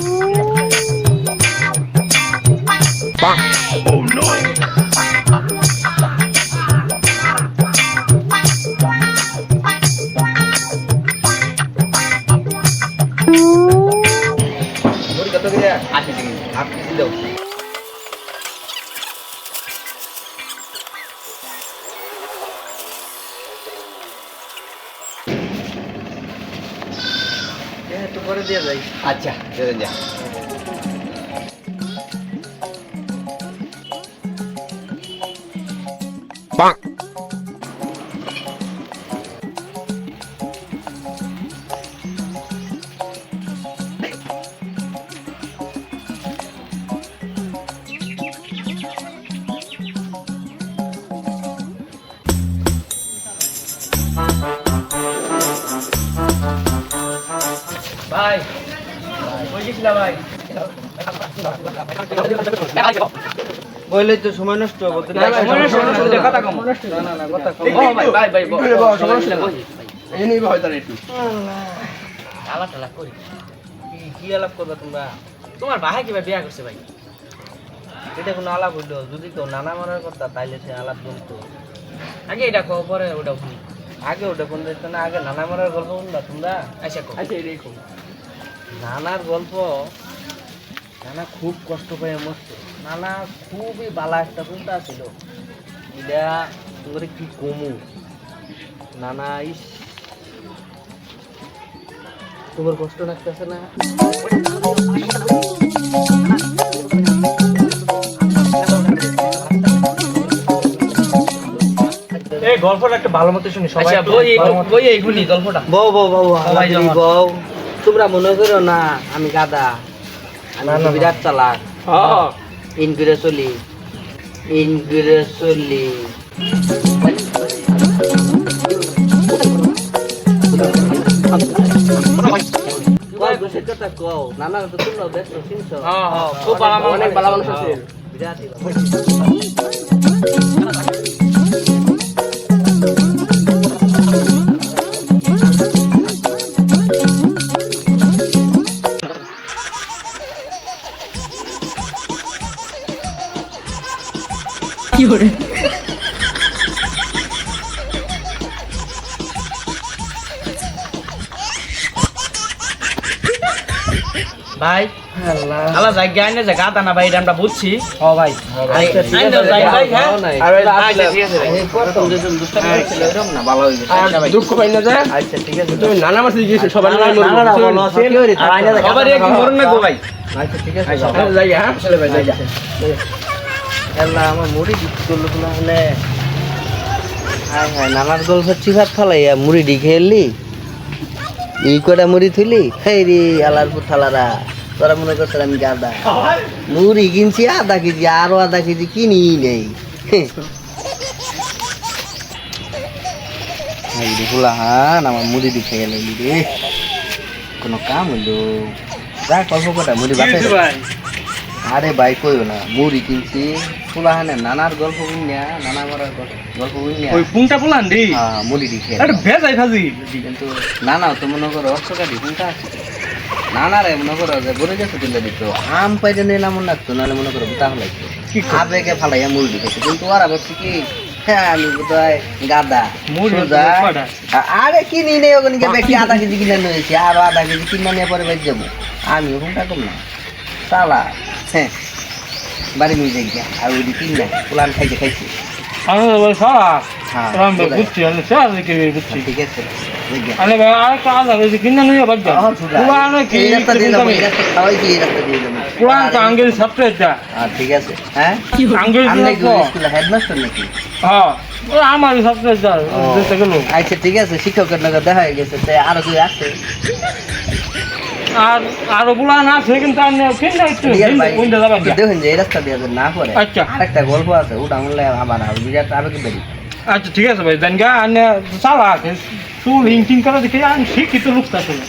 Ooh. একটু পরে দিয়ে যাই। আচ্ছা দিয়ে যা। ভাই কই ভাই। বললে তো সময় নষ্ট হবে কথা কম। না না কথা কম ভাই, ভাই, ভাই, সময় নষ্ট এই একটু। আলাপ টালাপ করি। কি কি আলাপ করবা তোমরা? তোমার ভাই কিবা বিয়া করছে ভাই? এটা কোনো আলাপ হইল? যদি কেউ নানা মারার কথা তাইলে সে আলাপ জমতো আগে এটা কও পরে ওটা শুনি। আগে ওটা কোন দিত না আগে নানা মারার গল্প শুনবা তোমরা? আচ্ছা আচ্ছা এটাই কম নানার গল্প নানা খুব কষ্ট পায় মরছে। নানা খুবই বালা একটা কোনটা ছিল। এটা তোমার কি কমু? নানা ইস। তোমার কষ্ট লাগতেছে না? গল্পটা একটা ভালো মতো শুনি সবাই আচ্ছা বই বই এই গল্পটা। বউ বউ বউ সবাই বউ। তোমরা মনে করো না আমি গাদা আমি বিরাট চালাক। হ্যাঁ ইন করে চলি। ইন করে চলি। কথা কও। না, না, তো তোমরা ব্যস্ত, চিনছো? হ্যাঁ, হ্যাঁ, খুব ভালো মানুষ, অনেক ভালো মানুষ আছে। বিরাটই ভালো। ভাই আল্লাহ। জায়গা আইনে জায়গা দানা ভাই আমরা বুঝছি ও ভাই আচ্ছা, হ্যাঁ? আচ্ছা। আচ্ছা ভাই। দুঃখ পাই না যে আচ্ছা, ঠিক আছে, তুমি নানা মাসে গিয়েছো কি মরণ না গো ভাই আচ্ছা, ঠিক আছে, আচ্ছা। হ্যাঁ ভাই। আল্লাহ, আমার মুড়ি বিক্রি করল কিনা হলে? হায় হায়, নানার গল্প চিফাত ফালাইয়া মুড়ি ডি খেললি এই কটা মুড়ি থইলি? হেই রে আলার তোরা মনে করছ আমি গাদা। মুড়ি কিনছি আধা কেজি আরও আধা কেজি কিনি নেই। হান আমার মুড়ি দি খেয়ে রে। কোনো কাম হইল? যা কল্প কটা মুড়ি বাঁচাই আরে ভাই কইও না মুড়ি কিনছি। ফুলাহানে নানার গল্প শুনিয়া নানা মারার গল্প- শুনিয়া ওই পুংটা দি হ্যাঁ, দি খেয়ে আরে ভেজাই ভাজি। কিন্তু নানা তো মনে করো কোনটা আছে। নানা রে মনে করো যে গরু গেছে তুলে দিত আম পাইতে নিলাম মনে লাগতো নাহলে মনে করো বুতা হলাইতো কি? আবেগে ফালাইয়া মুড়ি দিতেছে কিন্তু ওরা বলছে কি আমি বোধহয় গাদা আরে কিনি নেই ওখানে ব্যক্তি আধা কেজি কিনে নিয়েছি আরও আধা কেজি কিনে নিয়ে পরে যাব আমি ওখানটা কম না। চালা। হ্যাঁ বাড়ি নিয়ে যাই গিয়া। আর ওই কিন না প্লান খাইতে খাইছি। আমি ভাই সারা হ্যাঁ আমি বুঝছি আমি সারা দেখে বুঝছি ঠিক আছে যাই গিয়া। আরে ভাই আর একটা আলাদা কিনা নিয়ে বাদ যা আহ, কি? রাস্তা দিয়ে যাব, রাস্তা খাওয়াইছি, এই রাস্তা দিয়ে যাব। তো আঙ্গেল সবচেয়ে যা আহ, ঠিক আছে হ্যাঁ? হেডমাস্টার নাকি হ্যাঁ আমার আচ্ছা ঠিক আছে শিক্ষকের নাকি দেখা হয়ে গেছে তাই আরও কেউ আছে? আর আরও না আছে কিন্তু আমি কিনা একটু কিনতে যাবেন দেখুন যে এই রাস্তা দিয়ে না পরে আচ্ছা। আরেকটা গল্প আছে ওটা বললে আবার আর বিরাট আরও কি বেরি আচ্ছা ঠিক আছে ভাই দেন গা আর চালা আছে চুল ইঞ্চিং করে দেখে আমি শিক্ষিত লোকটা শুনে